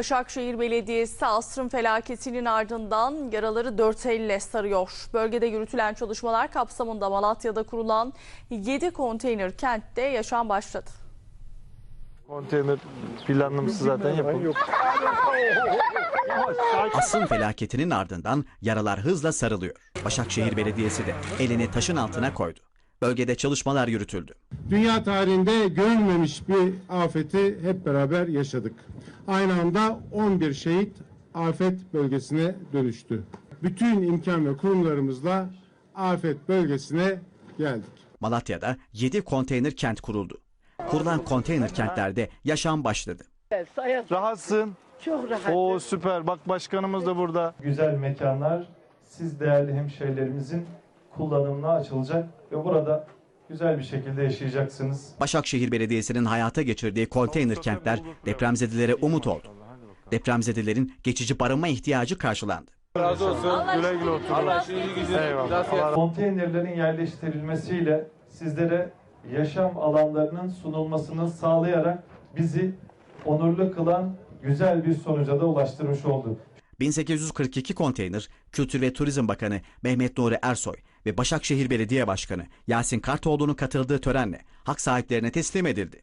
Başakşehir Belediyesi asrın felaketinin ardından yaraları dört elle sarıyor. Bölgede yürütülen çalışmalar kapsamında Malatya'da kurulan 7 konteyner kentte yaşam başladı. Konteyner planlaması zaten yapıldı. Asrın felaketinin ardından yaralar hızla sarılıyor. Başakşehir Belediyesi de elini taşın altına koydu. Bölgede çalışmalar yürütüldü. Dünya tarihinde görülmemiş bir afeti hep beraber yaşadık. Aynı anda 11 şehit afet bölgesine dönüştü. Bütün imkan ve kurumlarımızla afet bölgesine geldik. Malatya'da 7 konteyner kent kuruldu. Kurulan konteyner kentlerde yaşam başladı. Rahatsın. Çok rahat. O süper. Bak başkanımız da burada. güzel mekanlar siz değerli hemşehrilerimizin kullanımına açılacak ve burada güzel bir şekilde yaşayacaksınız. Başakşehir Belediyesi'nin hayata geçirdiği konteyner kentler depremzedelere umut oldu. Depremzedelerin geçici barınma ihtiyacı karşılandı. Razı olsun. Güle güle oturun. Eyvallah. Konteynerlerin yerleştirilmesiyle sizlere yaşam alanlarının sunulmasını sağlayarak bizi onurlu kılan güzel bir sonuca da ulaştırmış oldu. 1842 konteyner Kültür ve Turizm Bakanı Mehmet Nuri Ersoy ve Başakşehir Belediye Başkanı Yasin Kartoğlu'nun katıldığı törenle hak sahiplerine teslim edildi.